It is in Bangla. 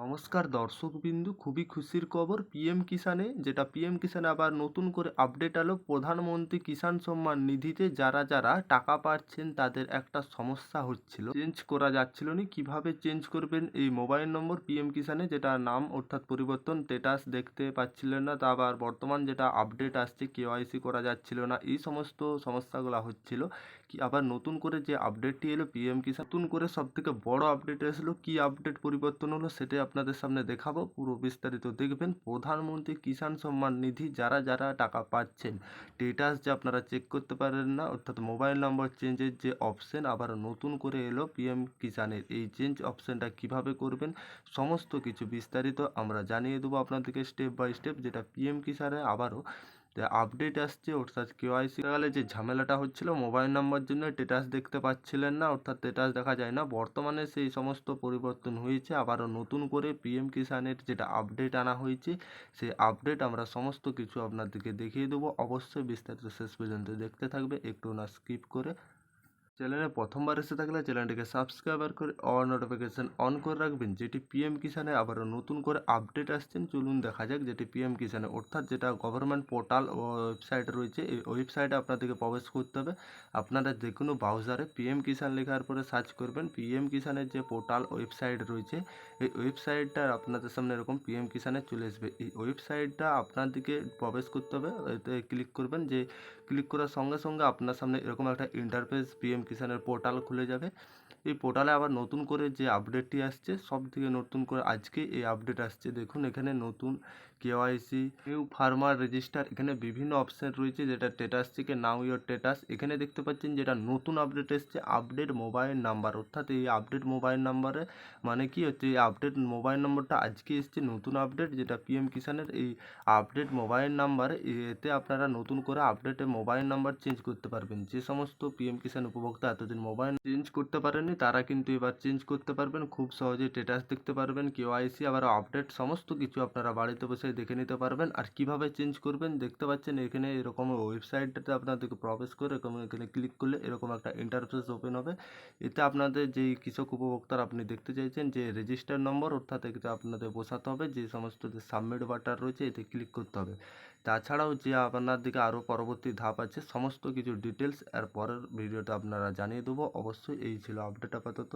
নমস্কার, দর্শকবিন্দু। খুবই খুশির খবর পিএম কিষানে যেটা পিএম কিষানে আবার নতুন করে আপডেট আলো প্রধানমন্ত্রী কিষাণ সম্মান নিধিতে যারা যারা টাকা পাচ্ছেন তাদের একটা সমস্যা হচ্ছিল। চেঞ্জ করা যাচ্ছিল না। কীভাবে চেঞ্জ করবেন? এই মোবাইল নম্বর পিএম কিষানে যেটা নাম অর্থাৎ পরিবর্তন স্টেটাস দেখতে পাচ্ছিলেন না, তা আবার বর্তমান যেটা আপডেট আসছে কেওয়াইসি করা যাচ্ছিল না। এই সমস্ত সমস্যাগুলো হচ্ছিল। কি আবার নতুন করে যে আপডেটটি এলো, পিএম কিষাণ নতুন করে সব থেকে বড় আপডেট এসলো, কি আপডেট পরিবর্তন হলো, সেটাই আপনাদের সামনে দেখাবো। পুরো বিস্তারিত দেখবেন। প্রধানমন্ত্রী কিষাণ সম্মান নিধি যারা যারা টাকা পাচ্ছেন স্টেটাস যে আপনারা চেক করতে পারেন না, অর্থাৎ মোবাইল নম্বর চেঞ্জের যে অপশন আবার নতুন করে এলো পিএম কিষাণের, এই চেঞ্জ অপশনটা কীভাবে করবেন, সমস্ত কিছু বিস্তারিত আমরা জানিয়ে দেবো আপনাদেরকে স্টেপ বাই স্টেপ যেটা পিএম কিষাণে আবারও আপডেট আসছে, অর্থাৎ কেওয়াইসি গেলে যে ঝামেলাটা হচ্ছিল মোবাইল নাম্বার জন্য স্টেটাস দেখতে পাচ্ছিলেন না, অর্থাৎ স্টেটাস দেখা যায় না। বর্তমানে সেই সমস্ত পরিবর্তন হয়েছে, আবারও নতুন করে পিএম কিষানের যেটা আপডেট আনা হয়েছে, সেই আপডেট আমরা সমস্ত কিছু আপনাদেরকে দেখিয়ে দেবো। অবশ্যই বিস্তারিত শেষ পর্যন্ত দেখতে থাকবে, একটু না স্কিপ করে চ্যানেলে প্রথমবার এসে থাকলে চ্যানেলটিকে সাবস্ক্রাইবার করে অল নোটিফিকেশান অন করে রাখবেন। যেটি পিএম কিষানে আবারও নতুন করে আপডেট আসছেন চলুন দেখা যাক যেটি পিএম কিষানে অর্থাৎ যেটা গভর্নমেন্ট পোর্টাল ওয়েবসাইট রয়েছে, এই ওয়েবসাইটে আপনাদেরকে প্রবেশ করতে হবে। আপনারা যে কোনো ব্রাউজারে পিএম কিষান লেখার পরে সার্চ করবেন। পিএম কিষানের যে পোর্টাল ওয়েবসাইট রয়েছে, এই ওয়েবসাইটটা আপনাদের সামনে এরকম পিএম কিষানে চলে আসবে। এই ওয়েবসাইটটা আপনাদেরকে প্রবেশ করতে হবে। এতে ক্লিক করবেন। যে ক্লিক করার সঙ্গে সঙ্গে আপনার সামনে এরকম একটা ইন্টারফেস পিএম কিষানের পোর্টাল খুলে যাবে। এই পোর্টালে আবার নতুন করে যে আপডেটটি আসছে, সব থেকে নতুন করে আজকে এই আপডেট আসছে। দেখুন, এখানে নতুন কেওয়াইসি নিউ ফার্মার রেজিস্টার, এখানে বিভিন্ন অপশান রয়েছে যেটা স্টেটাস থেকে নাও ইয়োর স্টেটাস এখানে দেখতে পাচ্ছেন যেটা নতুন আপডেট এসছে আপডেট মোবাইল নাম্বার অর্থাৎ এই আপডেট মোবাইল নাম্বারে মানে কি হচ্ছে, এই আপডেট মোবাইল নম্বরটা আজকে এসছে নতুন আপডেট যেটা পিএম কিষানের এই আপডেট মোবাইল নাম্বার এতে আপনারা নতুন করে আপডেটে মোবাইল নাম্বার চেঞ্জ করতে পারবেন। যে সমস্ত পিএম কিষান উপভোক্তা এতদিন মোবাইল চেঞ্জ করতে পারেননি তারা কিন্তু এবার চেঞ্জ করতে পারবেন, খুব সহজে স্টেটাস দেখতে পারবেন কেওয়াইসি আবার আপডেট সমস্ত কিছু আপনারা বাড়িতে বসে দেখে নিতে পারবেন। আর কীভাবে চেঞ্জ করবেন দেখতে পাচ্ছেন, এখানে এরকম ওয়েবসাইটটাতে আপনাদেরকে প্রবেশ করে এরকম এখানে ক্লিক করলে এরকম একটা ইন্টারফেস ওপেন হবে। এতে আপনাদের যেই কৃষক উপভোক্তার আপনি দেখতে চাইছেন, যে রেজিস্টার নম্বর অর্থাৎ এতে আপনাদের বসাতে হবে, যে সমস্ত যে সাবমিট বাটার রয়েছে, এতে ক্লিক করতে হবে। তাছাড়াও যে আপনার দিকে আরও পরবর্তী ধাপ আছে, সমস্ত কিছু ডিটেলস আর পরের ভিডিওতে আপনারা জানিয়ে দেবো। অবশ্যই এই ছিল আপডেট আপাতত।